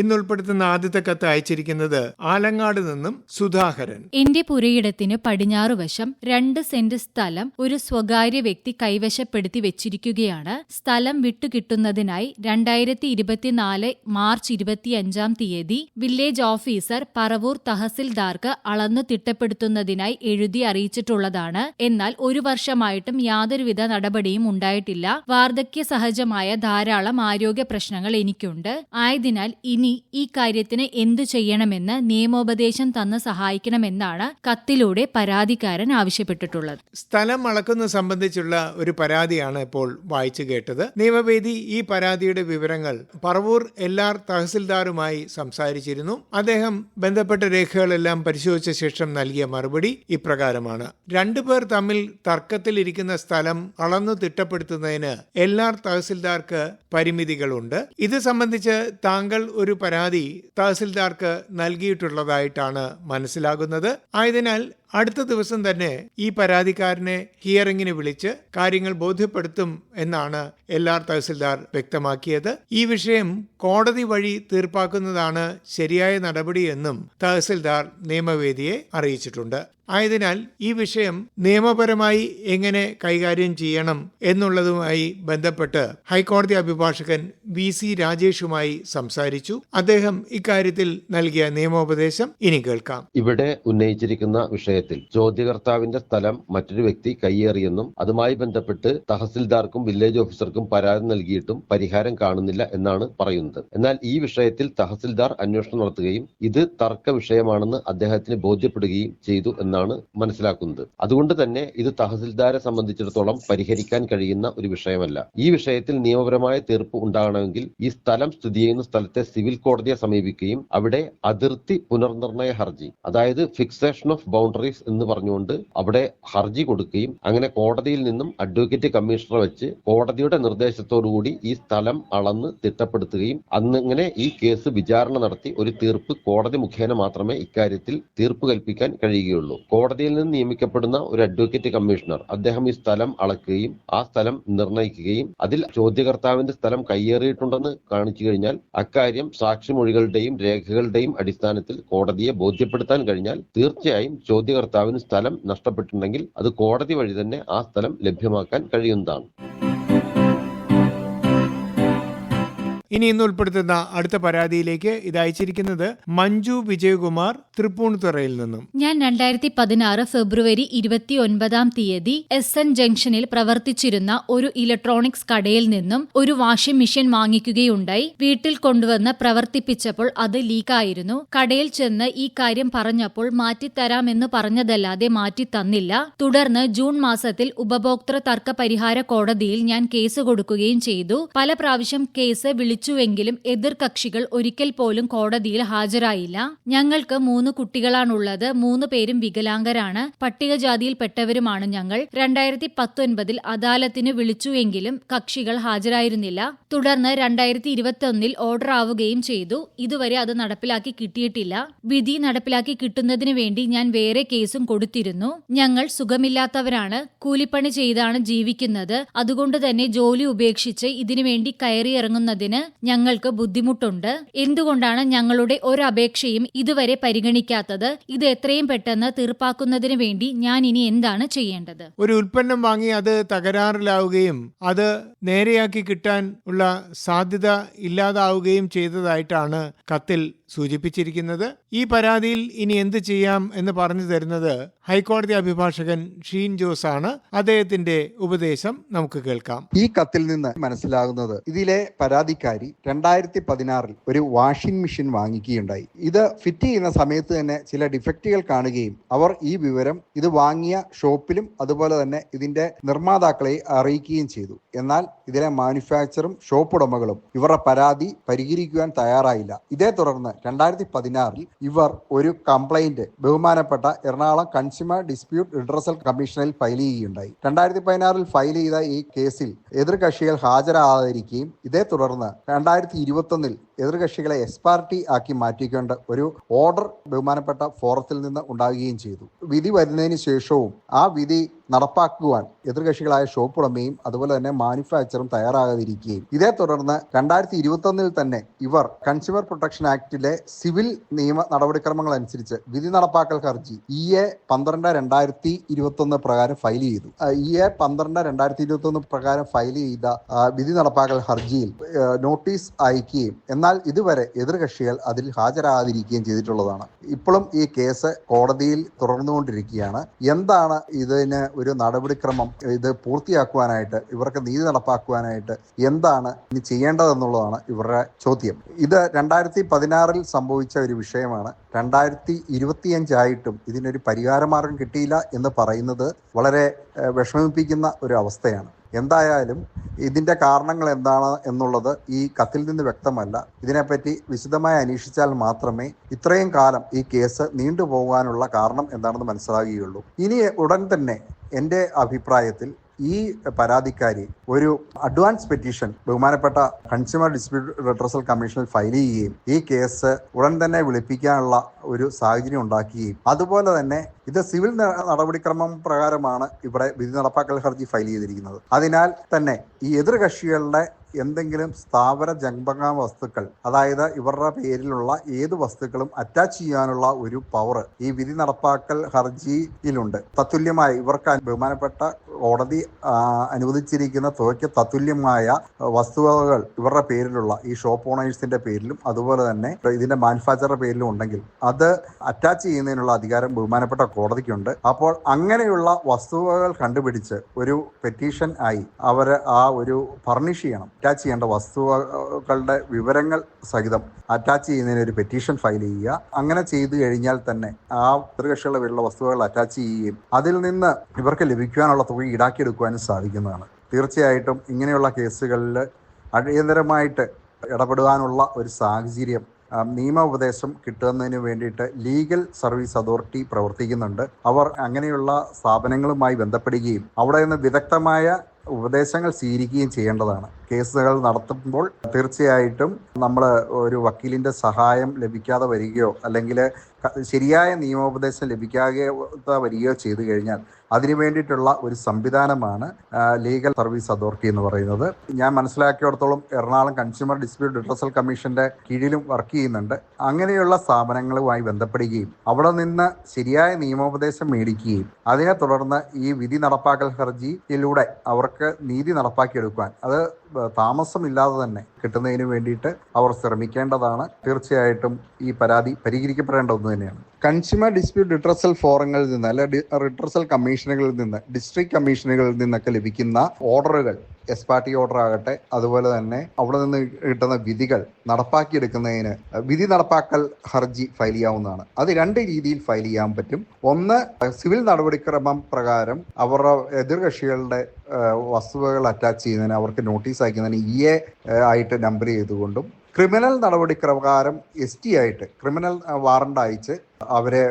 ഇന്ന് ഉൾപ്പെടുത്തുന്ന ആദ്യത്തെ കത്ത് അയച്ചിരിക്കുന്നത് ആലങ്ങാട് നിന്നും സുധാകരൻ. എന്റെ പുരയിടത്തിന് പടിഞ്ഞാറുവശം രണ്ട് സെന്റ് സ്ഥലം ഒരു സ്വകാര്യ വ്യക്തി കൈവശപ്പെടുത്തി വെച്ചിരിക്കുകയാണ്. സ്ഥലം വിട്ടുകിട്ടുന്നതിനായി രണ്ടായിരത്തി ഇരുപത്തിനാല് മാർച്ച് ഇരുപത്തിയഞ്ചാം തീയതി വില്ലേജ് ഓഫീസർ പറവൂർ തഹസിൽദാർക്ക് അളന്നു തിട്ടപ്പെടുത്തുന്നതിനായി എഴുതി അറിയിച്ചിട്ടുള്ളതാണ്. എന്നാൽ ഒരു വർഷമായിട്ടും യാതൊരുവിധ നടപടിയും ഉണ്ടായിട്ടില്ല. വാർദ്ധക്യ സഹജമായ ധാരാളം ആരോഗ്യ പ്രശ്നങ്ങൾ എനിക്കുണ്ട്. ആയതിനാൽ ഇനി ഈ കാര്യത്തിന് എന്തു ചെയ്യണമെന്ന് നിയമോപദേശം തന്ന് സഹായിക്കണമെന്നാണ് കത്തിലൂടെ പരാതിക്കാരൻ ആവശ്യപ്പെട്ടിട്ടുള്ളത്. സ്ഥലം അളക്കുന്നത് സംബന്ധിച്ചുള്ള ഒരു പരാതിയാണ് ഇപ്പോൾ വായിച്ചു കേട്ടത്. നിയമവേദി ഈ പരാതിയുടെ വിവരങ്ങൾ പറവൂർ എല്ലാർ തഹസിൽദാറുമായി സംസാരിച്ചിരുന്നു. അദ്ദേഹം ബന്ധപ്പെട്ട രേഖകളെല്ലാം പരിശോധിച്ച ശേഷം നൽകിയ മറുപടി ഇപ്രകാരമാണ്. രണ്ടുപേർ തമ്മിൽ തർക്കത്തിലിരിക്കുന്ന സ്ഥലം അളന്നു തിട്ടപ്പെടുത്തുന്നതിന് എൽ ആർ തഹസിൽദാർക്ക് പരിമിതികളുണ്ട്. ഇത് സംബന്ധിച്ച് താങ്കൾ ഒരു പരാതി തഹസിൽദാർക്ക് നൽകിയിട്ടുള്ളതായിട്ടാണ് മനസ്സിലാകുന്നത്. ആയതിനാൽ അടുത്ത ദിവസം തന്നെ ഈ പരാതിക്കാരനെ ഹിയറിംഗിന് വിളിച്ച് കാര്യങ്ങൾ ബോധ്യപ്പെടുത്തും എന്നാണ് എല്ലാർ തഹസിൽദാർ വ്യക്തമാക്കിയത്. ഈ വിഷയം കോടതി വഴി തീർപ്പാക്കുന്നതാണ് ശരിയായ നടപടിയെന്നും തഹസിൽദാർ നിയമവേദിയെ അറിയിച്ചിട്ടുണ്ട്. ആയതിനാൽ ഈ വിഷയം നിയമപരമായി എങ്ങനെ കൈകാര്യം ചെയ്യണം എന്നുള്ളതുമായി ബന്ധപ്പെട്ട് ഹൈക്കോടതി അഭിഭാഷകൻ വി സി രാജേഷുമായി സംസാരിച്ചു. അദ്ദേഹം ഇക്കാര്യത്തിൽ നൽകിയ നിയമോപദേശം ഇനി കേൾക്കാം. ഇവിടെ ഉന്നയിച്ചിരിക്കുന്ന വിഷയത്തിൽ ചോദ്യകർത്താവിന്റെ സ്ഥലം മറ്റൊരു വ്യക്തി കയ്യേറിയെന്നും അതുമായി ബന്ധപ്പെട്ട് തഹസിൽദാർക്കും വില്ലേജ് ഓഫീസർക്കും പരാതി നൽകിയിട്ടും പരിഹാരം കാണുന്നില്ല എന്നാണ് പറയുന്നത്. എന്നാൽ ഈ വിഷയത്തിൽ തഹസിൽദാർ അന്വേഷണം നടത്തുകയും ഇത് തർക്ക വിഷയമാണെന്ന് അദ്ദേഹത്തിന് ബോധ്യപ്പെടുകയും ചെയ്തു എന്നാണ് മനസ്സിലാക്കുന്നത്. അതുകൊണ്ട് തന്നെ ഇത് തഹസിൽദാരെ സംബന്ധിച്ചിടത്തോളം പരിഹരിക്കാൻ കഴിയുന്ന ഒരു വിഷയമല്ല. ഈ വിഷയത്തിൽ നിയമപരമായ തീർപ്പ് ഉണ്ടാകണമെങ്കിൽ ഈ സ്ഥലം സ്ഥിതി ചെയ്യുന്ന സ്ഥലത്തെ സിവിൽ കോടതിയെ സമീപിക്കുകയും അവിടെ അതിർത്തി പുനർനിർണയ ഹർജി അതായത് ഫിക്സേഷൻ ഓഫ് ബൗണ്ടറീസ് എന്ന് പറഞ്ഞുകൊണ്ട് അവിടെ ഹർജി കൊടുക്കുകയും അങ്ങനെ കോടതിയിൽ നിന്നും അഡ്വക്കേറ്റ് കമ്മീഷണർ വെച്ച് കോടതിയുടെ നിർദ്ദേശത്തോടുകൂടി ഈ സ്ഥലം അളന്ന് തിട്ടപ്പെടുത്തുകയും അന്നിങ്ങനെ ഈ കേസ് വിചാരണ നടത്തി ഒരു തീർപ്പ് കോടതി മുഖേന മാത്രമേ ഇക്കാര്യത്തിൽ തീർപ്പ് കൽപ്പിക്കാൻ കഴിയുകയുള്ളൂ. കോടതിയിൽ നിന്ന് നിയമിക്കപ്പെടുന്ന ഒരു അഡ്വക്കേറ്റ് കമ്മീഷണർ അദ്ദേഹം ഈ സ്ഥലം അളക്കുകയും ആ സ്ഥലം നിർണയിക്കുകയും അതിൽ ചോദ്യകർത്താവിന്റെ സ്ഥലം കയ്യേറിയിട്ടുണ്ടെന്ന് കാണിച്ചു കഴിഞ്ഞാൽ അക്കാര്യം സാക്ഷിമൊഴികളുടെയും രേഖകളുടെയും അടിസ്ഥാനത്തിൽ കോടതിയെ ബോധ്യപ്പെടുത്താൻ കഴിഞ്ഞാൽ തീർച്ചയായും ചോദ്യകർത്താവിന് സ്ഥലം നഷ്ടപ്പെട്ടിട്ടുണ്ടെങ്കിൽ അത് കോടതി വഴി തന്നെ ആ സ്ഥലം ലഭ്യമാക്കാൻ കഴിയുന്നതാണ്. ഇനി ഇന്ന് ഉൾപ്പെടുത്തുന്ന അടുത്ത പരാതിയിലേക്ക് ഇത് അയച്ചിരിക്കുന്നത് മഞ്ജു വിജയകുമാർ തൃപ്പൂണിത്തുറയിൽ നിന്നും. ഞാൻ രണ്ടായിരത്തി പതിനാറ് ഫെബ്രുവരി ഇരുപത്തി ഒൻപതാം തീയതി എസ് എൻ ജംഗ്ഷനിൽ പ്രവർത്തിച്ചിരുന്ന ഒരു ഇലക്ട്രോണിക്സ് കടയിൽ നിന്നും ഒരു വാഷിംഗ് മെഷീൻ വാങ്ങിക്കുകയുണ്ടായി. വീട്ടിൽ കൊണ്ടുവന്ന് പ്രവർത്തിപ്പിച്ചപ്പോൾ അത് ലീക്കായിരുന്നു. കടയിൽ ചെന്ന് ഈ കാര്യം പറഞ്ഞപ്പോൾ മാറ്റിത്തരാമെന്ന് പറഞ്ഞതല്ലാതെ മാറ്റി തന്നില്ല തുടർന്ന് ജൂൺ മാസത്തിൽ ഉപഭോക്തൃ തർക്ക പരിഹാര കോടതിയിൽ ഞാൻ കേസ് കൊടുക്കുകയും ചെയ്തു. പല പ്രാവശ്യം കേസ് വിളിച്ചുവെങ്കിലും എതിർ കക്ഷികൾ ഒരിക്കൽ പോലും കോടതിയിൽ ഹാജരായില്ല. ഞങ്ങൾക്ക് മൂന്ന് കുട്ടികളാണുള്ളത്. മൂന്ന് പേരും വികലാംഗരാണ്. പട്ടികജാതിയിൽപ്പെട്ടവരുമാണ് ഞങ്ങൾ. രണ്ടായിരത്തി പത്തൊൻപതിൽ അദാലത്തിന് വിളിച്ചുവെങ്കിലും കക്ഷികൾ ഹാജരായിരുന്നില്ല. തുടർന്ന് രണ്ടായിരത്തി ഇരുപത്തിയൊന്നിൽ ഓർഡർ ആവുകയും ചെയ്തു. ഇതുവരെ അത് നടപ്പിലാക്കി കിട്ടിയിട്ടില്ല. വിധി നടപ്പിലാക്കി കിട്ടുന്നതിന് വേണ്ടി ഞാൻ വേറെ കേസും കൊടുത്തിരുന്നു. ഞങ്ങൾ സുഖമില്ലാത്തവരാണ്. കൂലിപ്പണി ചെയ്താണ് ജീവിക്കുന്നത്. അതുകൊണ്ട് തന്നെ ജോലി ഉപേക്ഷിച്ച് ഇതിനുവേണ്ടി കയറിയിറങ്ങുന്നതിന് ഞങ്ങൾക്ക് ബുദ്ധിമുട്ടുണ്ട്. എന്തുകൊണ്ടാണ് ഞങ്ങളുടെ ഒരു അപേക്ഷയും ഇതുവരെ പരിഗണിക്കാത്തത്? ഇത് എത്രയും പെട്ടെന്ന് തീർപ്പാക്കുന്നതിന് വേണ്ടി ഞാൻ ഇനി എന്താണ് ചെയ്യേണ്ടത്? ഒരു ഉൽപ്പന്നം വാങ്ങി അത് തകരാറിലാവുകയും അത് നേരെയാക്കി കിട്ടാൻ ഉള്ള സാധ്യത ഇല്ലാതാവുകയും ചെയ്തതായിട്ടാണ് കത്തിൽ സൂചിപ്പിച്ചിരിക്കുന്നത് ഈ പരാതിയിൽ ഇനി എന്ത് ചെയ്യാം എന്ന് പറഞ്ഞു തരുന്നത് ഹൈക്കോടതി അഭിഭാഷകൻ ഷീൻ ജോസ് ആണ് അദ്ദേഹത്തിന്റെ ഉപദേശം നമുക്ക് കേൾക്കാം. ഈ കത്തിൽ നിന്ന് മനസ്സിലാകുന്നത് ഇതിലെ പരാതിക്കാരി രണ്ടായിരത്തി പതിനാറിൽ ഒരു വാഷിംഗ് മെഷീൻ വാങ്ങിക്കുകയുണ്ടായി. ഇത് ഫിറ്റ് ചെയ്യുന്ന സമയത്ത് തന്നെ ചില ഡിഫക്റ്റുകൾ കാണുകയും അവർ ഈ വിവരം ഇത് വാങ്ങിയ ഷോപ്പിലും അതുപോലെ തന്നെ ഇതിന്റെ നിർമ്മാതാക്കളെ അറിയിക്കുകയും ചെയ്തു. എന്നാൽ ഇതിലെ മാനുഫാക്ചറും ഷോപ്പ് ഉടമകളും ഇവരുടെ പരാതി പരിഹരിക്കുവാൻ തയ്യാറായില്ല. ഇതേ തുടർന്ന് രണ്ടായിരത്തി പതിനാറിൽ ഇവർ ഒരു കംപ്ലൈന്റ് ബഹുമാനപ്പെട്ട എറണാകുളം കൺസ്യൂമർ ഡിസ്പ്യൂട്ട് റിഡ്രസൽ കമ്മീഷനിൽ ഫയൽ ചെയ്യുകയുണ്ടായി. രണ്ടായിരത്തി പതിനാറിൽ ഫയൽ ചെയ്ത ഈ കേസിൽ എതിർകക്ഷികൾ ഹാജരാകാതിരിക്കുകയും ഇതേ തുടർന്ന് രണ്ടായിരത്തി ഇരുപത്തൊന്നിൽ എതിർകക്ഷികളെ എസ് പാർട്ടി ആക്കി മാറ്റിക്കൊണ്ട് ഒരു ഓർഡർ ബഹുമാനപ്പെട്ട ഫോറത്തിൽ നിന്ന് ഉണ്ടാകുകയും ചെയ്തു. വിധി വരുന്നതിന് ശേഷവും ആ വിധി നടപ്പാക്കുവാൻ എതിർകക്ഷികളായ ഷോപ്പ് ഉടമയും അതുപോലെ തന്നെ മാനുഫാക്ചറും തയ്യാറാകാതിരിക്കുകയും. ഇതേ തുടർന്ന് രണ്ടായിരത്തി ഇരുപത്തൊന്നിൽ തന്നെ ഇവർ കൺസ്യൂമർ പ്രൊട്ടക്ഷൻ ആക്ടിലെ സിവിൽ നിയമ നടപടിക്രമങ്ങൾ അനുസരിച്ച് വിധി നടപ്പാക്കൽ ഹർജി ഇ എ പന്ത്രണ്ട് രണ്ടായിരത്തി ഇരുപത്തൊന്ന് പ്രകാരം ഫയൽ ചെയ്തു. ഇ എ പന്ത്രണ്ട് രണ്ടായിരത്തി ഇരുപത്തൊന്ന് പ്രകാരം ഫയൽ ചെയ്ത വിധി നടപ്പാക്കൽ ഹർജിയിൽ നോട്ടീസ് അയക്കുകയും എന്നാൽ ഇതുവരെ എതിർകക്ഷികൾ അതിൽ ഹാജരാകാതിരിക്കുകയും ചെയ്തിട്ടുള്ളതാണ്. ഇപ്പോഴും ഈ കേസ് കോടതിയിൽ തുടർന്നുകൊണ്ടിരിക്കുകയാണ്. എന്താണ് ഇതിന് ഒരു നടപടിക്രമം? ഇത് പൂർത്തിയാക്കുവാനായിട്ട് ഇവർക്ക് നീതി നടപ്പാക്കുവാനായിട്ട് എന്താണ് ഇനി ചെയ്യേണ്ടതെന്നുള്ളതാണ് ഇവരുടെ ചോദ്യം. ഇത് രണ്ടായിരത്തി പതിനാറിൽ സംഭവിച്ച ഒരു വിഷയമാണ്. രണ്ടായിരത്തി ഇരുപത്തിയഞ്ചായിട്ടും ഇതിനൊരു പരിഹാരമാർഗം കിട്ടിയില്ല എന്ന് പറയുന്നത് വളരെ വിഷമിപ്പിക്കുന്ന ഒരു അവസ്ഥയാണ്. എന്തായാലും ഇതിന്റെ കാരണങ്ങൾ എന്താണ് എന്നുള്ളത് ഈ കത്തിൽ നിന്ന് വ്യക്തമല്ല. ഇതിനെപ്പറ്റി വിശദമായി അന്വേഷിച്ചാൽ മാത്രമേ ഇത്രയും കാലം ഈ കേസ് നീണ്ടുപോകാനുള്ള കാരണം എന്താണെന്ന് മനസ്സിലാകുകയുള്ളൂ ഇനി ഉടൻ തന്നെ എന്റെ അഭിപ്രായത്തിൽ ഈ പരാതിക്കാരി ഒരു അഡ്വാൻസ് പെറ്റീഷൻ ബഹുമാനപ്പെട്ട കൺസ്യൂമർ ഡിസ്പ്യൂട്ട് റിട്രസൽ കമ്മീഷനിൽ ഫയൽ ചെയ്യുകയും ഈ കേസ് ഉടൻ തന്നെ വിളിപ്പിക്കാനുള്ള ഒരു സാഹചര്യം ഉണ്ടാക്കുകയും. അതുപോലെ തന്നെ ഇത് സിവിൽ നടപടിക്രമം പ്രകാരമാണ് ഇവിടെ വിധി നടപ്പാക്കൽ ഹർജി ഫയൽ ചെയ്തിരിക്കുന്നത്. അതിനാൽ തന്നെ ഈ എതിർകക്ഷികളുടെ എന്തെങ്കിലും സ്ഥാപന ജംഗമ വസ്തുക്കൾ അതായത് ഇവരുടെ പേരിലുള്ള ഏത് വസ്തുക്കളും അറ്റാച്ച് ചെയ്യാനുള്ള ഒരു പവർ ഈ വിധി നടപ്പാക്കൽ ഹർജിയിലുണ്ട്. തത്തുല്യമായ ഇവർക്ക് ബഹുമാനപ്പെട്ട കോടതി അനുവദിച്ചിരിക്കുന്ന തുകയ്ക്ക് തത്തുല്യമായ വസ്തുവകകൾ ഇവരുടെ പേരിലുള്ള ഈ ഷോപ്പ് ഓണേഴ്സിന്റെ പേരിലും അതുപോലെ തന്നെ ഇതിന്റെ മാനുഫാക്ചറുടെ പേരിലും ഉണ്ടെങ്കിൽ അത് അറ്റാച്ച് ചെയ്യുന്നതിനുള്ള അധികാരം ബഹുമാനപ്പെട്ട കോടതിക്കുണ്ട്. അപ്പോൾ അങ്ങനെയുള്ള വസ്തുവകകൾ കണ്ടുപിടിച്ച് ഒരു പെറ്റീഷൻ ആയി അവർ ആ ഒരു ഫർണിഷ് ചെയ്യണം. അറ്റാച്ച് ചെയ്യേണ്ട വസ്തുവകളുടെ വിവരങ്ങൾ സഹിതം അറ്റാച്ച് ചെയ്യുന്നതിന് ഒരു പെറ്റീഷൻ ഫയൽ ചെയ്യുക. അങ്ങനെ ചെയ്തു കഴിഞ്ഞാൽ തന്നെ ആ പിതൃകക്ഷികളുടെ പേരിലുള്ള വസ്തുവകൾ അറ്റാച്ച് ചെയ്യുകയും അതിൽ നിന്ന് ഇവർക്ക് ലഭിക്കുവാനുള്ള തുക ഈടാക്കിയെടുക്കുവാനും സാധിക്കുന്നതാണ്. തീർച്ചയായിട്ടും ഇങ്ങനെയുള്ള കേസുകളിൽ അടിയന്തരമായിട്ട് ഇടപെടുവാനുള്ള ഒരു സാഹചര്യം നിയമോപദേശം കിട്ടുന്നതിന് വേണ്ടിയിട്ട് ലീഗൽ സർവീസ് അതോറിറ്റി പ്രവർത്തിക്കുന്നുണ്ട്. അവർ അങ്ങനെയുള്ള സ്ഥാപനങ്ങളുമായി ബന്ധപ്പെടുകയും അവിടെ നിന്ന് വിദഗ്ധമായ ഉപദേശങ്ങൾ സ്വീകരിക്കുകയും ചെയ്യേണ്ടതാണ്. കേസുകൾ നടത്തുമ്പോൾ തീർച്ചയായിട്ടും നമ്മൾ ഒരു വക്കീലിന്റെ സഹായം ലഭിക്കാതെ വരികയോ അല്ലെങ്കിൽ ശരിയായ നിയമോപദേശം ലഭിക്കാതെ വരികയോ ചെയ്തു കഴിഞ്ഞാൽ അതിനു വേണ്ടിയിട്ടുള്ള ഒരു സംവിധാനമാണ് ലീഗൽ സർവീസ് അതോറിറ്റി എന്ന് പറയുന്നത്. ഞാൻ മനസ്സിലാക്കിയിടത്തോളം എറണാകുളം കൺസ്യൂമർ ഡിസ്പ്യൂട്ട് റിട്രസൽ കമ്മീഷന്റെ കീഴിലും വർക്ക് ചെയ്യുന്നുണ്ട്. അങ്ങനെയുള്ള സ്ഥാപനങ്ങളുമായി ബന്ധപ്പെടുകയും അവിടെ നിന്ന് ശരിയായ നിയമോപദേശം മേടിക്കുകയും അതിനെ തുടർന്ന് ഈ വിധി നടപ്പാക്കൽ ഹർജിയിലൂടെ അവർക്ക് നീതി നടപ്പാക്കിയെടുക്കുവാൻ. അത് താമസമില്ലാതെ തന്നെ കിട്ടുന്നതിന് വേണ്ടിയിട്ട് അവർ ശ്രമിക്കേണ്ടതാണ്. തീർച്ചയായിട്ടും ഈ പരാതി പരിഹരിക്കപ്പെടേണ്ട ഒന്ന് തന്നെയാണ്. കൺസ്യൂമർ ഡിസ്പ്യൂട്ട് റിട്രസൽ ഫോറങ്ങളിൽ നിന്ന് അല്ലെ റിട്രസൽ കമ്മീഷനുകളിൽ നിന്ന് ഡിസ്ട്രിക്ട് കമ്മീഷനുകളിൽ നിന്നൊക്കെ ലഭിക്കുന്ന ഓർഡറുകൾ എസ് പാർട്ടി ഓർഡർ ആകട്ടെ അതുപോലെ തന്നെ അവിടെ നിന്ന് കിട്ടുന്ന വിധികൾ നടപ്പാക്കിയെടുക്കുന്നതിന് വിധി നടപ്പാക്കൽ ഹർജി ഫയൽ ചെയ്യാവുന്നതാണ്. അത് രണ്ട് രീതിയിൽ ഫയൽ ചെയ്യാൻ പറ്റും. ഒന്ന് സിവിൽ നടപടിക്രമം പ്രകാരം അവരുടെ എതിർകക്ഷികളുടെ വസ്തുവകൾ അറ്റാച്ച് ചെയ്യുന്നതിന് അവർക്ക് നോട്ടീസ് അയക്കുന്നതിന് ഇ എ ആയിട്ട് നമ്പർ ചെയ്തുകൊണ്ടും ക്രിമിനൽ നടപടിക്രമകാരം എസ് ടി ആയിട്ട് ക്രിമിനൽ വാറണ്ട് അയച്ച് അവരെ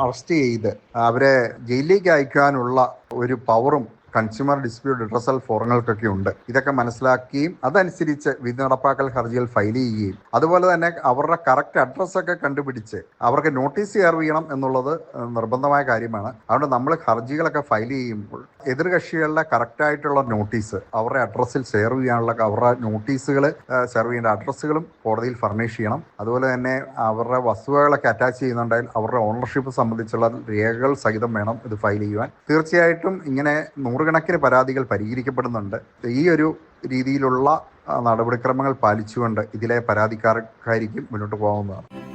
അറസ്റ്റ് ചെയ്ത് അവരെ ജയിലിലേക്ക് അയക്കാനുള്ള ഒരു പവറും കൺസ്യൂമർ ഡിസ്പ്യൂട്ട് റിട്രസൽ ഫോറങ്ങൾക്കൊക്കെ ഉണ്ട്. ഇതൊക്കെ മനസ്സിലാക്കുകയും അതനുസരിച്ച് വിധി നടപ്പാക്കൽ ഹർജികൾ ഫയൽ ചെയ്യുകയും അതുപോലെ തന്നെ അവരുടെ കറക്റ്റ് അഡ്രസ്സൊക്കെ കണ്ടുപിടിച്ച് അവർക്ക് നോട്ടീസ് കയറിയണം എന്നുള്ളത് നിർബന്ധമായ കാര്യമാണ്. അതുകൊണ്ട് നമ്മൾ ഹർജികളൊക്കെ ഫയൽ ചെയ്യുമ്പോൾ എതിർകക്ഷികളുടെ കറക്റ്റ് ആയിട്ടുള്ള നോട്ടീസ് അവരുടെ അഡ്രസ്സിൽ സെർവ് ചെയ്യാനുള്ള അവരുടെ നോട്ടീസുകൾ സെർവ് ചെയ്യേണ്ട അഡ്രസ്സുകളും കോടതിയിൽ ഫർണിഷ് ചെയ്യണം. അതുപോലെ തന്നെ അവരുടെ വസ്തുവകളൊക്കെ അറ്റാച്ച് ചെയ്യുന്നുണ്ടെങ്കിൽ അവരുടെ ഓണർഷിപ്പ് സംബന്ധിച്ചുള്ള രേഖകൾ സഹിതം വേണം ഇത് ഫയൽ ചെയ്യുവാൻ. തീർച്ചയായിട്ടും ഇങ്ങനെ നൂറുകണക്കിന് പരാതികൾ പരിഹരിക്കപ്പെടുന്നുണ്ട്. ഈ ഒരു രീതിയിലുള്ള നടപടിക്രമങ്ങൾ പാലിച്ചുകൊണ്ട് ഇതിലെ പരാതിക്കാർക്കായിരിക്കും മുന്നോട്ട് പോകാവുന്നതാണ്.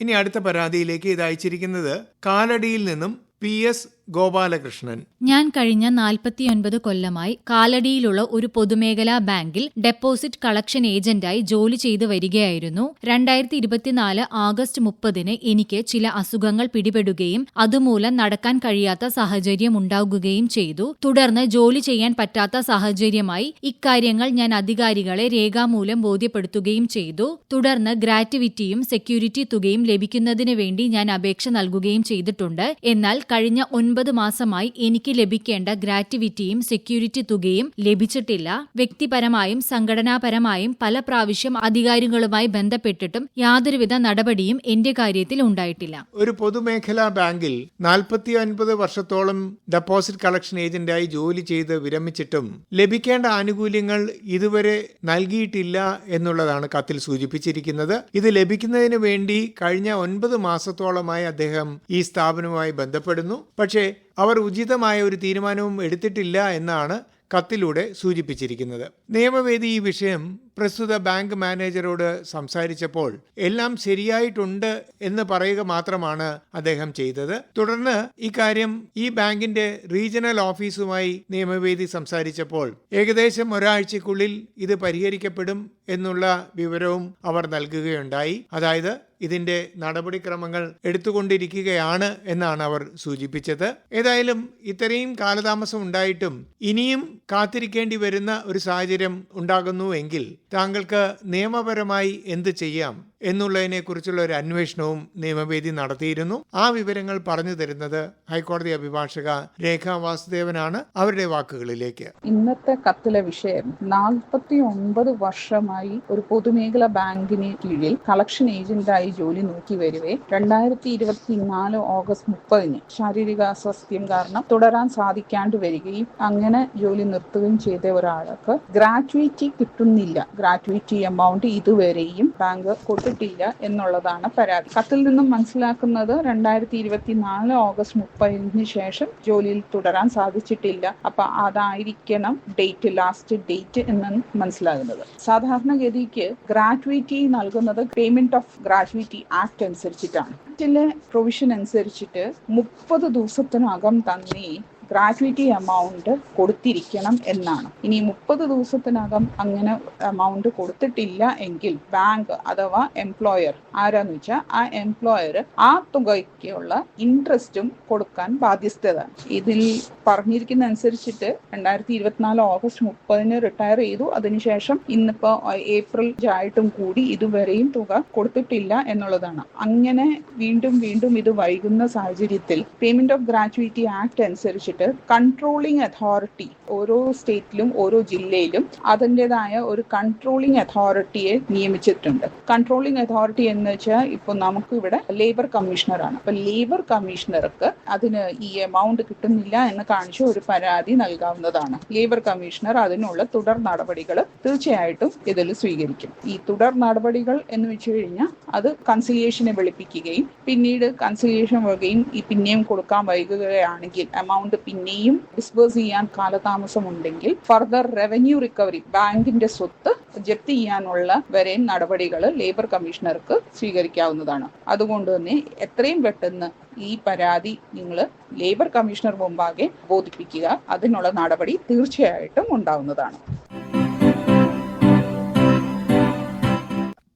ഇനി അടുത്ത പരാതിയിലേക്ക് ഇത് അയച്ചിരിക്കുന്നത് കാലടിയിൽ നിന്നും പി എസ് ഗോപാലകൃഷ്ണൻ. ഞാൻ കഴിഞ്ഞ നാൽപ്പത്തിയൊൻപത് കൊല്ലമായി കാലടിയിലുള്ള ഒരു പൊതുമേഖലാ ബാങ്കിൽ ഡെപ്പോസിറ്റ് കളക്ഷൻ ഏജന്റായി ജോലി ചെയ്തു വരികയായിരുന്നു. രണ്ടായിരത്തി ഇരുപത്തിനാല് ആഗസ്റ്റ് മുപ്പതിന് എനിക്ക് ചില അസുഖങ്ങൾ പിടിപെടുകയും അതുമൂലം നടക്കാൻ കഴിയാത്ത സാഹചര്യം ഉണ്ടാകുകയും ചെയ്തു. തുടർന്ന് ജോലി ചെയ്യാൻ പറ്റാത്ത സാഹചര്യമായി ഇക്കാര്യങ്ങൾ ഞാൻ അധികാരികളെ രേഖാമൂലം ബോധ്യപ്പെടുത്തുകയും ചെയ്തു. തുടർന്ന് ഗ്രാറ്റുവിറ്റിയും സെക്യൂരിറ്റി തുകയും ലഭിക്കുന്നതിന് വേണ്ടി ഞാൻ അപേക്ഷ നൽകുകയും ചെയ്തിട്ടുണ്ട്. എന്നാൽ കഴിഞ്ഞ ഒൻപത് ഒൻപത് മാസമായി എനിക്ക് ലഭിക്കേണ്ട ഗ്രാറ്റുവിറ്റിയും സെക്യൂരിറ്റി തുകയും ലഭിച്ചിട്ടില്ല. വ്യക്തിപരമായും സംഘടനാപരമായും പല പ്രാവശ്യം അധികാരികളുമായി ബന്ധപ്പെട്ടിട്ടും യാതൊരുവിധ നടപടിയും എന്റെ കാര്യത്തിൽ ഉണ്ടായിട്ടില്ല. ഒരു പൊതുമേഖലാ ബാങ്കിൽ നാൽപ്പത്തി ഒൻപത് വർഷത്തോളം ഡെപ്പോസിറ്റ് കളക്ഷൻ ഏജന്റായി ജോലി ചെയ്ത് വിരമിച്ചിട്ടും ലഭിക്കേണ്ട ആനുകൂല്യങ്ങൾ ഇതുവരെ നൽകിയിട്ടില്ല എന്നുള്ളതാണ് കത്തിൽ സൂചിപ്പിച്ചിരിക്കുന്നത്. ഇത് ലഭിക്കുന്നതിന് വേണ്ടി കഴിഞ്ഞ ഒൻപത് മാസത്തോളമായി അദ്ദേഹം ഈ സ്ഥാപനവുമായി ബന്ധപ്പെടുന്നു. പക്ഷേ അവർ ഉചിതമായ ഒരു തീരുമാനവും എടുത്തിട്ടില്ല എന്നാണ് കത്തിലൂടെ സൂചിപ്പിച്ചിരിക്കുന്നത്. നിയമവേദി ഈ വിഷയം പ്രസ്തുത ബാങ്ക് മാനേജരോട് സംസാരിച്ചപ്പോൾ എല്ലാം ശരിയായിട്ടുണ്ട് എന്ന് പറയുക മാത്രമാണ് അദ്ദേഹം ചെയ്തത്. തുടർന്ന് ഇക്കാര്യം ഈ ബാങ്കിന്റെ റീജിയണൽ ഓഫീസുമായി നിയമവേദി സംസാരിച്ചപ്പോൾ ഏകദേശം ഒരാഴ്ചക്കുള്ളിൽ ഇത് പരിഹരിക്കപ്പെടും എന്നുള്ള വിവരവും അവർ നൽകുകയുണ്ടായി. അതായത് ഇതിന്റെ നടപടിക്രമങ്ങൾ എടുത്തുകൊണ്ടിരിക്കുകയാണ് എന്നാണ് അവർ സൂചിപ്പിച്ചത്. ഏതായാലും ഇത്രയും കാലതാമസം ഉണ്ടായിട്ടും ഇനിയും കാത്തിരിക്കേണ്ടി വരുന്ന ഒരു സാഹചര്യം ഉണ്ടാകുന്നുവെങ്കിൽ താങ്കൾക്ക് നിയമപരമായി എന്ത് ചെയ്യാം എന്നുള്ളതിനെ കുറിച്ചുള്ള ഒരു അന്വേഷണവും നിയമവേദി നടത്തിയിരുന്നു. ആ വിവരങ്ങൾ പറഞ്ഞു തരുന്നത് ഹൈക്കോടതി അഭിഭാഷക രേഖ വാസുദേവനാണ്. അവരുടെ വാക്കുകളിലേക്ക്. ഇന്നത്തെ കത്തിലെ വിഷയം നാൽപ്പത്തി ഒൻപത് വർഷമായി ഒരു പൊതുമേഖലാ ബാങ്കിന് കീഴിൽ കളക്ഷൻ ഏജന്റായി ജോലി നോക്കി വരുവേ. രണ്ടായിരത്തി ഇരുപത്തിനാല് ഓഗസ്റ്റ് മുപ്പതിന് ശാരീരിക അസ്വസ്ഥ്യം കാരണം തുടരാൻ സാധിക്കാണ്ട് വരികയും അങ്ങനെ ജോലി നിർത്തുകയും ചെയ്ത ഒരാൾക്ക് ഗ്രാറ്റുവിറ്റി കിട്ടുന്നില്ല. ഗ്രാറ്റുവിറ്റി എമൗണ്ട് ഇതുവരെയും ബാങ്ക് കൊടുത്തിട്ടില്ല എന്നുള്ളതാണ് പരാതി. കത്തിൽ നിന്നും മനസ്സിലാക്കുന്നത് രണ്ടായിരത്തി ഇരുപത്തിനാല് ഓഗസ്റ്റ് മുപ്പതിന് ശേഷം ജോലിയിൽ തുടരാൻ സാധിച്ചിട്ടില്ല. അപ്പൊ അതായിരിക്കണം ഡേറ്റ് ലാസ്റ്റ് ഡേറ്റ് എന്ന് മനസ്സിലാകുന്നത്. സാധാരണഗതിക്ക് ഗ്രാറ്റുവിറ്റി നൽകുന്നത് പേയ്മെന്റ് ഓഫ് ഗ്രാറ്റുവിറ്റി ആക്ട് അനുസരിച്ചിട്ടാണ്. ആക്ടിലെ പ്രൊവിഷൻ അനുസരിച്ചിട്ട് മുപ്പത് ദിവസത്തിനകം തന്നെ ഗ്രാറ്റുവിറ്റി എമൗണ്ട് കൊടുത്തിരിക്കണം എന്നാണ്. ഇനി മുപ്പത് ദിവസത്തിനകം അങ്ങനെ എമൗണ്ട് കൊടുത്തിട്ടില്ല എങ്കിൽ ബാങ്ക് അഥവാ എംപ്ലോയർ ആരാന്ന് വെച്ചാൽ ആ എംപ്ലോയർ ആ തുകയ്ക്കുള്ള ഇൻട്രസ്റ്റും കൊടുക്കാൻ ബാധ്യസ്ഥതാണ് ഇതിൽ പറഞ്ഞിരിക്കുന്ന അനുസരിച്ചിട്ട് രണ്ടായിരത്തി ഇരുപത്തിനാല് ഓഗസ്റ്റ് മുപ്പതിന് റിട്ടയർ ചെയ്തു. അതിനുശേഷം ഇന്നിപ്പോ ഏപ്രിൽ ആയിട്ടും കൂടി ഇതുവരെയും തുക കൊടുത്തിട്ടില്ല എന്നുള്ളതാണ്. അങ്ങനെ വീണ്ടും വീണ്ടും ഇത് വൈകുന്ന സാഹചര്യത്തിൽ പേയ്മെന്റ് ഓഫ് ഗ്രാറ്റുവിറ്റി ആക്ട് അനുസരിച്ചിട്ട് കൺട്രോളിംഗ് അതോറിറ്റി ഓരോ സ്റ്റേറ്റിലും ഓരോ ജില്ലയിലും അതിന്റെതായ ഒരു കൺട്രോളിംഗ് അതോറിറ്റിയെ നിയമിച്ചിട്ടുണ്ട്. കൺട്രോളിംഗ് അതോറിറ്റി എന്ന് വെച്ചാൽ ഇപ്പോൾ നമുക്ക് ഇവിടെ ലേബർ കമ്മീഷണറാണ് അപ്പൊ ലേബർ കമ്മീഷണർക്ക് അതിന് ഈ എമൗണ്ട് കിട്ടുന്നില്ല എന്ന് കാണിച്ച് ഒരു പരാതി നൽകാവുന്നതാണ്. ലേബർ കമ്മീഷണർ അതിനുള്ള തുടർ നടപടികൾ തീർച്ചയായിട്ടും ഇതിൽ സ്വീകരിക്കും. ഈ തുടർ നടപടികൾ എന്ന് വെച്ച് കഴിഞ്ഞാൽ അത് കൺസിലിയേഷനെ വിളിപ്പിക്കുകയും പിന്നീട് കൺസിലിയേഷൻ വകയും ഈ പിന്നെയും കൊടുക്കാൻ വൈകുകയാണെങ്കിൽ എമൗണ്ട് പിന്നെയും ഡിസ്ബേഴ്സ് ചെയ്യാൻ കാലതാമസം ഉണ്ടെങ്കിൽ ഫർദർ റവന്യൂ റിക്കവറി ബാങ്കിന്റെ സ്വത്ത് ജപ്തി ചെയ്യാനുള്ള വരെ നടപടികൾ ലേബർ കമ്മീഷണർക്ക് സ്വീകരിക്കാവുന്നതാണ്. അതുകൊണ്ട് തന്നെ എത്രയും പെട്ടെന്ന് ഈ പരാതി നിങ്ങൾ ലേബർ കമ്മീഷണർ മുമ്പാകെ ബോധിപ്പിക്കുക അതിനുള്ള നടപടി തീർച്ചയായിട്ടും ഉണ്ടാവുന്നതാണ്.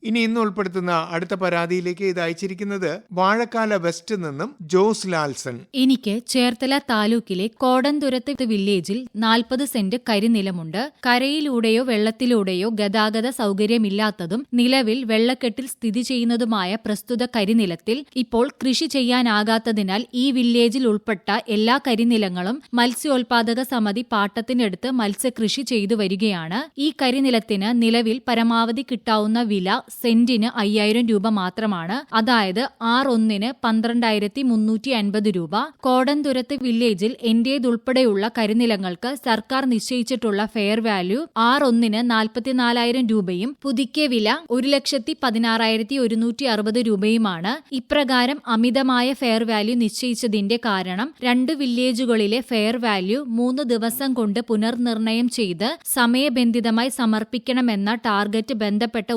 ഇനി ഇന്ന് ഉൾപ്പെടുത്തുന്ന അടുത്ത പരാതിയിലേക്ക് ഇത് അയച്ചിരിക്കുന്നത് വാഴക്കാല വെസ്റ്റ് നിന്നും ജോസ് ലാൽസൺ. എനിക്ക് ചേർത്തല താലൂക്കിലെ കോടന്തുരത്ത് വില്ലേജിൽ നാൽപ്പത് സെന്റ് കരിനിലമുണ്ട് കരയിലൂടെയോ വെള്ളത്തിലൂടെയോ ഗതാഗത സൗകര്യമില്ലാത്തതും നിലവിൽ വെള്ളക്കെട്ടിൽ സ്ഥിതി ചെയ്യുന്നതുമായ പ്രസ്തുത കരിനിലത്തിൽ ഇപ്പോൾ കൃഷി ചെയ്യാനാകാത്തതിനാൽ ഈ വില്ലേജിൽ ഉൾപ്പെട്ട എല്ലാ കരിനിലങ്ങളും മത്സ്യോൽപാദക സമിതി പാട്ടത്തിനെടുത്ത് മത്സ്യകൃഷി ചെയ്തു വരികയാണ്. ഈ കരിനിലത്തിന് നിലവിൽ പരമാവധി കിട്ടാവുന്ന വില സെന്റിന് അയ്യായിരം രൂപ മാത്രമാണ്. അതായത് ആർ ഒന്നിന് പന്ത്രണ്ടായിരത്തി മുന്നൂറ്റി അൻപത് രൂപ. കോടന്തുരത്ത് വില്ലേജിൽ എന്റേതുൾപ്പെടെയുള്ള കരിനിലങ്ങൾക്ക് സർക്കാർ നിശ്ചയിച്ചിട്ടുള്ള ഫെയർ വാല്യൂ ആർ ഒന്നിന് നാൽപ്പത്തിനാലായിരം രൂപയും പുതുക്കിയ വില ഒരു ലക്ഷത്തി പതിനാറായിരത്തി ഒരുന്നൂറ്റി അറുപത് രൂപയുമാണ്. ഇപ്രകാരം അമിതമായ ഫെയർ വാല്യൂ നിശ്ചയിച്ചതിന്റെ കാരണം രണ്ട് വില്ലേജുകളിലെ ഫെയർ വാല്യൂ മൂന്ന് ദിവസം കൊണ്ട് പുനർനിർണയം ചെയ്ത് സമയബന്ധിതമായി സമർപ്പിക്കണമെന്ന ടാർഗറ്റ് ബന്ധപ്പെട്ട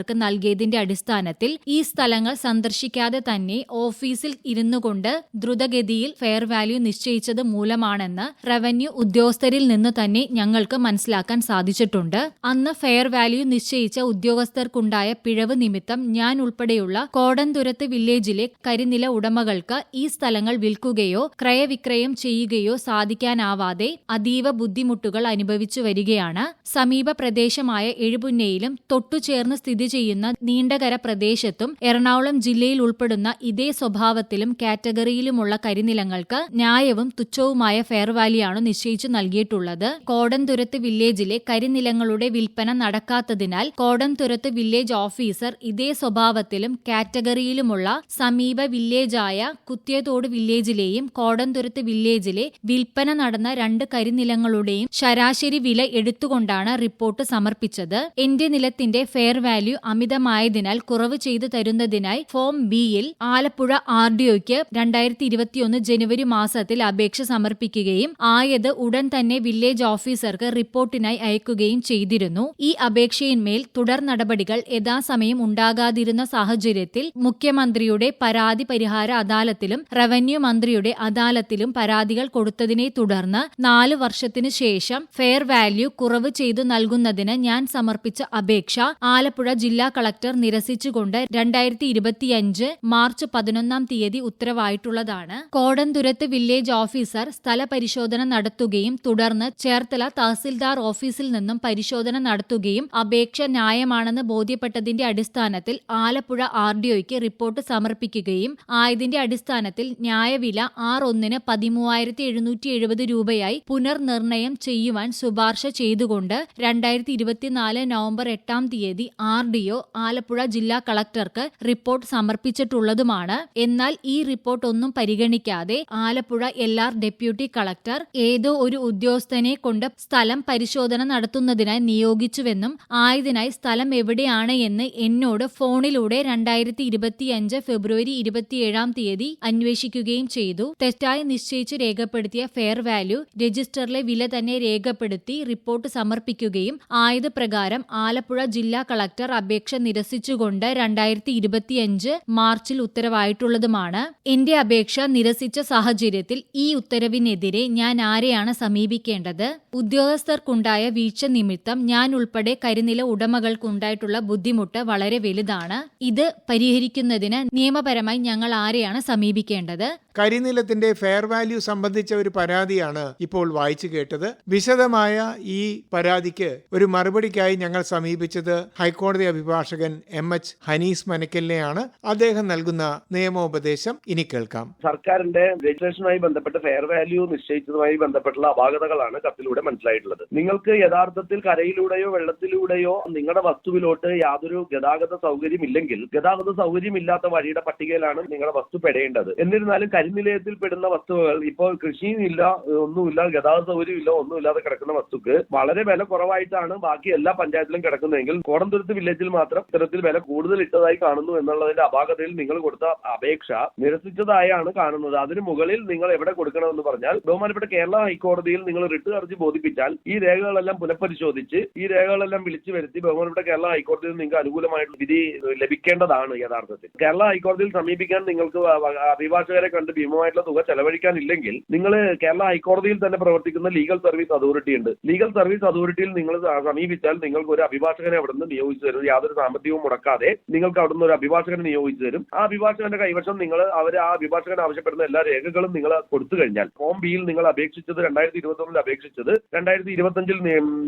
ഉദ്യോഗസ്ഥർക്ക് നൽകിയതിന്റെ അടിസ്ഥാനത്തിൽ ഈ സ്ഥലങ്ങൾ സന്ദർശിക്കാതെ തന്നെ ഓഫീസിൽ ഇരുന്നു കൊണ്ട് ദ്രുതഗതിയിൽ ഫെയർ വാല്യൂ നിശ്ചയിച്ചത് മൂലമാണെന്ന് റവന്യൂ ഉദ്യോഗസ്ഥരിൽ നിന്ന് തന്നെ ഞങ്ങൾക്ക് മനസ്സിലാക്കാൻ സാധിച്ചിട്ടുണ്ട്. അന്ന് ഫെയർ വാല്യൂ നിശ്ചയിച്ച ഉദ്യോഗസ്ഥർക്കുണ്ടായ പിഴവ് നിമിത്തം ഞാൻ ഉൾപ്പെടെയുള്ള കോടന്തുരത്ത് വില്ലേജിലെ കരിനില ഉടമകൾക്ക് ഈ സ്ഥലങ്ങൾ വിൽക്കുകയോ ക്രയവിക്രയം ചെയ്യുകയോ സാധിക്കാനാവാതെ അതീവ ബുദ്ധിമുട്ടുകൾ അനുഭവിച്ചു വരികയാണ്. സമീപ പ്രദേശമായ എഴുപുന്നയിലും തൊട്ടുചേർന്ന് സ്ഥിതി ചെയ്യുന്ന നീണ്ടകര പ്രദേശത്തും എറണാകുളം ജില്ലയിൽ ഉൾപ്പെടുന്ന ഇതേ സ്വഭാവത്തിലും കാറ്റഗറിയിലുമുള്ള കരിനിലങ്ങൾക്ക് ന്യായവും തുച്ഛവുമായ ഫെയർ വാല്യാണ് നിശ്ചയിച്ചു നൽകിയിട്ടുള്ളത്. കോടംതുരത്ത് വില്ലേജിലെ കരിനിലങ്ങളുടെ വിൽപ്പന നടക്കാത്തതിനാൽ കോടംതുരത്ത് വില്ലേജ് ഓഫീസർ ഇതേ സ്വഭാവത്തിലും കാറ്റഗറിയിലുമുള്ള സമീപ വില്ലേജായ കുത്തിയതോട് വില്ലേജിലെയും കോടംതുരത്ത് വില്ലേജിലെ വിൽപ്പന നടന്ന രണ്ട് കരിനിലങ്ങളുടെയും ശരാശരി വില എടുത്തുകൊണ്ടാണ് റിപ്പോർട്ട് സമർപ്പിച്ചത്. എന്റെ നിലത്തിന്റെ ഫെയർ വാല്യൂ അമിതമായതിനാൽ കുറവ് ചെയ്തു തരുന്നതിനായി ഫോം ബിയിൽ ആലപ്പുഴ ആർ ഡിഒയ്ക്ക് രണ്ടായിരത്തി ഇരുപത്തിയൊന്ന് ജനുവരി മാസത്തിൽ അപേക്ഷ സമർപ്പിക്കുകയും ആയത് ഉടൻ തന്നെ വില്ലേജ് ഓഫീസർക്ക് റിപ്പോർട്ടിനായി അയക്കുകയും ചെയ്തിരുന്നു. ഈ അപേക്ഷയിന്മേൽ തുടർ നടപടികൾ യഥാസമയം ഉണ്ടാകാതിരുന്ന സാഹചര്യത്തിൽ മുഖ്യമന്ത്രിയുടെ പരാതി പരിഹാര അദാലത്തിലും റവന്യൂ മന്ത്രിയുടെ അദാലത്തിലും പരാതികൾ കൊടുത്തതിനെ തുടർന്ന് നാലു വർഷത്തിനു ശേഷം ഫെയർ വാല്യൂ കുറവ് ചെയ്തു നൽകുന്നതിന് ഞാൻ സമർപ്പിച്ച അപേക്ഷ ആലപ്പുഴ ജില്ലാ കളക്ടർ നിരസിച്ചുകൊണ്ട് രണ്ടായിരത്തി ഇരുപത്തിയഞ്ച് മാർച്ച് പതിനൊന്നാം തീയതി ഉത്തരവായിട്ടുള്ളതാണ്. കോടന്തുരത്ത് വില്ലേജ് ഓഫീസർ സ്ഥല പരിശോധന നടത്തുകയും തുടർന്ന് ചേർത്തല തഹസിൽദാർ ഓഫീസിൽ നിന്നും പരിശോധന നടത്തുകയും അപേക്ഷ ന്യായമാണെന്ന് ബോധ്യപ്പെട്ടതിന്റെ അടിസ്ഥാനത്തിൽ ആലപ്പുഴ ആർ ഡിഒയ്ക്ക് റിപ്പോർട്ട് സമർപ്പിക്കുകയും ആയതിന്റെ അടിസ്ഥാനത്തിൽ ന്യായവില ആർ ഒന്നിന് പതിമൂവായിരത്തി എഴുന്നൂറ്റി എഴുപത് രൂപയായി പുനർനിർണയം ചെയ്യുവാൻ ശുപാർശ ചെയ്തുകൊണ്ട് രണ്ടായിരത്തി ഇരുപത്തിനാല് നവംബർ എട്ടാം തീയതി ആർ ഡിഒ ആലപ്പുഴ ജില്ലാ കളക്ടർക്ക് റിപ്പോർട്ട് സമർപ്പിച്ചിട്ടുള്ളതുമാണ്. എന്നാൽ ഈ റിപ്പോർട്ട് ഒന്നും പരിഗണിക്കാതെ Alappuzha L R deputy collector ഏതോ ഒരു ഉദ്യോഗസ്ഥനെ കൊണ്ട് സ്ഥലം പരിശോധന നടത്തുന്നതിനായി നിയോഗിച്ചുവെന്നും ആയതിനായി സ്ഥലം എവിടെയാണ് എന്ന് എന്നോട് ഫോണിലൂടെ രണ്ടായിരത്തി ഇരുപത്തിയഞ്ച് ഫെബ്രുവരി ഇരുപത്തിയേഴാം തീയതി അന്വേഷിക്കുകയും ചെയ്തു. തെറ്റായി നിശ്ചയിച്ച് രേഖപ്പെടുത്തിയ ഫെയർ വാല്യൂ രജിസ്റ്ററിലെ വില തന്നെ രേഖപ്പെടുത്തി റിപ്പോർട്ട് സമർപ്പിക്കുകയും ആയത് പ്രകാരം ആലപ്പുഴ ജില്ലാ കളക്ടർ അപേക്ഷ നിരസിച്ചുകൊണ്ട് രണ്ടായിരത്തി ഇരുപത്തിയഞ്ച് മാർച്ചിൽ ഉത്തരവായിട്ടുള്ളതുമാണ്. എന്റെ അപേക്ഷ നിരസിച്ച സാഹചര്യത്തിൽ ഈ ഉത്തരവിനെതിരെ ഞാൻ ആരെയാണ് സമീപിക്കേണ്ടത്? ഉദ്യോഗസ്ഥർക്കുണ്ടായ വീഴ്ച നിമിത്തം ഞാൻ ഉൾപ്പെടെ കരിനില ഉടമകൾക്കുണ്ടായിട്ടുള്ള ബുദ്ധിമുട്ട് വളരെ വലുതാണ്. ഇത് പരിഹരിക്കുന്നതിന് നിയമപരമായി ഞങ്ങൾ ആരെയാണ് സമീപിക്കേണ്ടത്? കരിനിലത്തിന്റെ ഫെയർ വാല്യൂ സംബന്ധിച്ച ഒരു പരാതിയാണ് ഇപ്പോൾ വായിച്ചു കേട്ടത്. വിശദമായ ഈ പരാതിക്ക് ഒരു മറുപടിക്കായി ഞങ്ങൾ സമീപിച്ചത് ഹൈക്കോടതി അഭിഭാഷകൻ എം എച്ച് ഹനീസ് മനക്കലിനെയാണ്. അദ്ദേഹം നൽകുന്ന നിയമോപദേശം ഇനി കേൾക്കാം. സർക്കാരിന്റെ രജിസ്ട്രേഷനുമായി ബന്ധപ്പെട്ട് ഫെയർ വാല്യൂ നിശ്ചയിച്ചതുമായി ബന്ധപ്പെട്ടുള്ള അപാകതകളാണ് കത്തിലൂടെ മനസ്സിലായിട്ടുള്ളത്. നിങ്ങൾക്ക് യഥാർത്ഥത്തിൽ കരയിലൂടെയോ വെള്ളത്തിലൂടെയോ നിങ്ങളുടെ വസ്തുവിലോട്ട് യാതൊരു ഗതാഗത സൗകര്യം ഇല്ലെങ്കിൽ ഗതാഗത സൗകര്യം ഇല്ലാത്ത വഴിയുടെ പട്ടികയിലാണ് നിങ്ങളുടെ വസ്തു പെടേണ്ടത്. എന്നിരുന്നാലും കരിനിലയത്തിൽ പെടുന്ന വസ്തുക്കൾ ഇപ്പോൾ കൃഷിയുമില്ല ഒന്നുമില്ല ഗതാഗത സൗകര്യം ഇല്ല ഒന്നുമില്ലാതെ കിടക്കുന്ന വസ്തുക്ക് വളരെ വില കുറവായിട്ടാണ് ബാക്കി എല്ലാ പഞ്ചായത്തിലും കിടക്കുന്നതെങ്കിൽ കോടംതുരുത്ത് വില്ലേജിൽ മാത്രം ഇത്തരത്തിൽ വില കൂടുതൽ ഇട്ടതായി കാണുന്നു എന്നുള്ളതിന്റെ അപാകതയിൽ നിങ്ങൾ കൊടുത്ത അപേക്ഷ നിരസിച്ചതായാണ് കാണുന്നത്. അതിന് മുകളിൽ നിങ്ങൾ എവിടെ കൊടുക്കണമെന്ന് പറഞ്ഞാൽ ബഹുമാനപ്പെട്ട കേരള ഹൈക്കോടതിയിൽ നിങ്ങൾ റിട്ട് ഹർജി ബോധിപ്പിച്ചാൽ ഈ രേഖകളെല്ലാം പുനഃപരിശോധിച്ച് ഈ രേഖകളെല്ലാം വിളിച്ചു വരുത്തി ബഹുമാനപ്പെട്ട കേരള ഹൈക്കോടതിയിൽ നിങ്ങൾക്ക് അനുകൂലമായിട്ടുള്ള വിധി ലഭിക്കേണ്ടതാണ് യഥാർത്ഥത്തിൽ. കേരള ഹൈക്കോടതിയിൽ സമീപിക്കാൻ നിങ്ങൾക്ക് അഭിഭാഷകരെ കണ്ട് ഭീമമായിട്ടുള്ള തുക ചെലവഴിക്കാനില്ലെങ്കിൽ നിങ്ങൾ കേരള ഹൈക്കോടതിയിൽ തന്നെ പ്രവർത്തിക്കുന്ന ലീഗൽ സർവീസ് അതോറിറ്റി ഉണ്ട്. ലീഗൽ സർവീസ് അതോറിറ്റിയിൽ നിങ്ങൾ സമീപിച്ചാൽ നിങ്ങൾക്ക് ഒരു അഭിഭാഷകനെ അവിടെ നിന്ന് നിയോഗിച്ചു തരും. യാതൊരു സാമ്പത്തികവും മുടക്കാതെ നിങ്ങൾക്ക് അവിടെ നിന്ന് ഒരു അഭിഭാഷകനെ നിയോഗിച്ചു തരും. ആ അഭിഭാഷകന്റെ കൈവശം നിങ്ങൾ അവർ ആ അഭിഭാഷകൻ ആവശ്യപ്പെടുന്ന എല്ലാ രേഖകളും നിങ്ങൾ കൊടുത്തു കഴിഞ്ഞാൽ ഫോം ബിയിൽ നിങ്ങൾ അപേക്ഷിച്ചത് രണ്ടായിരത്തി ഇരുപത്തി ഒന്നിൽ അപേക്ഷിച്ചത് രണ്ടായിരത്തി ഇരുപത്തഞ്ചിൽ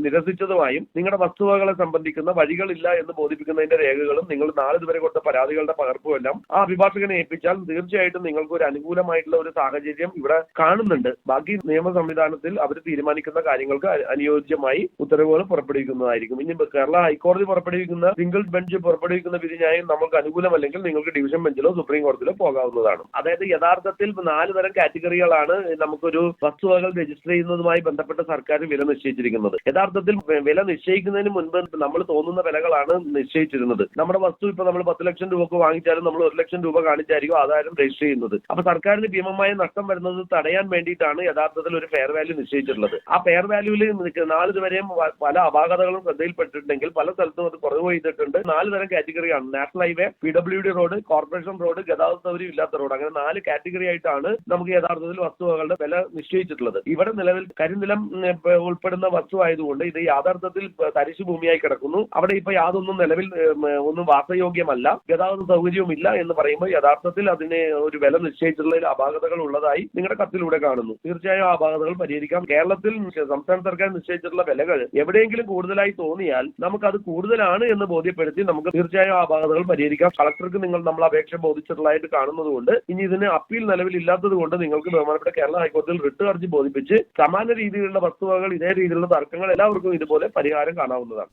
നിരസിച്ചതുമായും നിങ്ങളുടെ വസ്തുവകളെ സംബന്ധിക്കുന്ന വഴികളില്ല എന്ന് ബോധിപ്പിക്കുന്നതിന്റെ രേഖകളും നിങ്ങൾ നാളിതുവരെ കൊടുത്ത പരാതികളുടെ പകർപ്പും എല്ലാം ആ അഭിഭാഷകനെ ഏൽപ്പിച്ചാൽ തീർച്ചയായിട്ടും നിങ്ങൾക്ക് ഒരു അനുകൂലമായിട്ടുള്ള ഒരു സാഹചര്യം ഇവിടെ കാണുന്നുണ്ട്. ബാക്കി നിയമ സംവിധാനത്തിൽ അവർ തീരുമാനിക്കുന്ന കാര്യങ്ങൾക്ക് അനുയോജ്യമായി ഉത്തരവുകൾ പുറപ്പെടുവിക്കുന്നതായിരിക്കും. ഇനി കേരള ഹൈക്കോടതി പുറപ്പെടുവിക്കുന്ന സിംഗിൾ ബെഞ്ച് പുറപ്പെടുവിക്കുന്ന വിധി ന്യായം നമുക്ക് അനുകൂലമല്ലെങ്കിൽ നിങ്ങൾക്ക് ഡിവിഷൻ ബെഞ്ചിലോ സുപ്രീം കോടതിയിലോ പോകാവുന്നതാണ്. അതായത് യഥാർത്ഥത്തിൽ നാല് തരം കാറ്റഗറികളാണ് നമുക്കൊരു വസ്തുവകൾ രജിസ്റ്റർ ചെയ്യുന്നതുമായി ബന്ധപ്പെട്ട സർക്കാർ വില നിശ്ചയിച്ചിരിക്കുന്നത്. യഥാർത്ഥത്തിൽ വില നിശ്ചയിക്കുന്നതിന് മുൻപ് നമ്മൾ തോന്നുന്ന വിലകളാണ് നിശ്ചയിച്ചിരുന്നത്. നമ്മുടെ വസ്തു ഇപ്പൊ നമ്മൾ പത്ത് ലക്ഷം രൂപക്ക് വാങ്ങിച്ചാലും നമ്മൾ ഒരു ലക്ഷം രൂപ കാണിച്ചായിരിക്കും ആധാരം രജിസ്റ്റർ ചെയ്യുന്നത്. അപ്പൊ സർക്കാരിന് ഭീമമായ നഷ്ടം വരുന്നത് തടയാൻ വേണ്ടിയിട്ടാണ് യഥാർത്ഥത്തിൽ ഒരു ഫെയർ വാല്യൂ നിശ്ചയിച്ചിട്ടുള്ളത്. ആ ഫെയർ വാല്യൂവിൽ നാളിതുവരെയും പല അപാകതകളും ശ്രദ്ധയിൽപ്പെട്ടിട്ടുണ്ടെങ്കിൽ പല സ്ഥലത്തും അത് കുറവ് ചെയ്തിട്ടുണ്ട് നാല് തരം കാറ്റഗറിയാണ് national highway P W D road corporation road ഗതാഗത സൗകര്യം ഇല്ലാത്ത റോഡ് അങ്ങനെ നാല് കാറ്റഗറി ആയിട്ടാണ് നമുക്ക് യഥാർത്ഥത്തിൽ വസ്തുവകളുടെ വില നിശ്ചയിച്ചിട്ടുള്ളത്. ഇവിടെ നിലവിൽ കരിനിലം ഉൾപ്പെടുന്ന വസ്തു ആയതുകൊണ്ട് ഇത് യാഥാർത്ഥത്തിൽ തരിശു ഭൂമിയായി കിടക്കുന്നു. അവിടെ ഇപ്പൊ യാതൊന്നും നിലവിൽ ഒന്നും വാസയോഗ്യമല്ല. ഗതാഗത സൗകര്യവും ഇല്ല എന്ന് പറയുമ്പോൾ യഥാർത്ഥത്തിൽ അതിന് ഒരു വില നിശ്ചയിച്ചിട്ടുള്ള ചെയ്തിട്ടുള്ളതിൽ അപാകതകൾ ഉള്ളതായി നിങ്ങളുടെ കത്തിലൂടെ കാണുന്നു. തീർച്ചയായും ആ അപാകതകൾ പരിഹരിക്കാം. കേരളത്തിൽ സംസ്ഥാന സർക്കാർ നിശ്ചയിച്ചിട്ടുള്ള വിലകൾ എവിടെയെങ്കിലും കൂടുതലായി തോന്നിയാൽ നമുക്ക് അത് കൂടുതലാണ് എന്ന് ബോധ്യപ്പെടുത്തി നമുക്ക് തീർച്ചയായും ആ അപാകതകൾ പരിഹരിക്കാം. കളക്ടർക്ക് നിങ്ങൾ നമ്മൾ അപേക്ഷ ബോധിച്ചിട്ടുള്ളതായിട്ട് കാണുന്നതുകൊണ്ട് ഇനി ഇതിന് അപ്പീൽ നിലവിലില്ലാത്തത് കൊണ്ട് നിങ്ങൾക്ക് ബഹുമാനപ്പെട്ട കേരള ഹൈക്കോടതിയിൽ റിട്ട് ഹർജി ബോധിപ്പിച്ച് സമാന രീതിയിലുള്ള വസ്തുവകൾ ഇതേ രീതിയിലുള്ള തർക്കങ്ങൾ എല്ലാവർക്കും ഇതുപോലെ പരിഹാരം കാണാവുന്നതാണ്.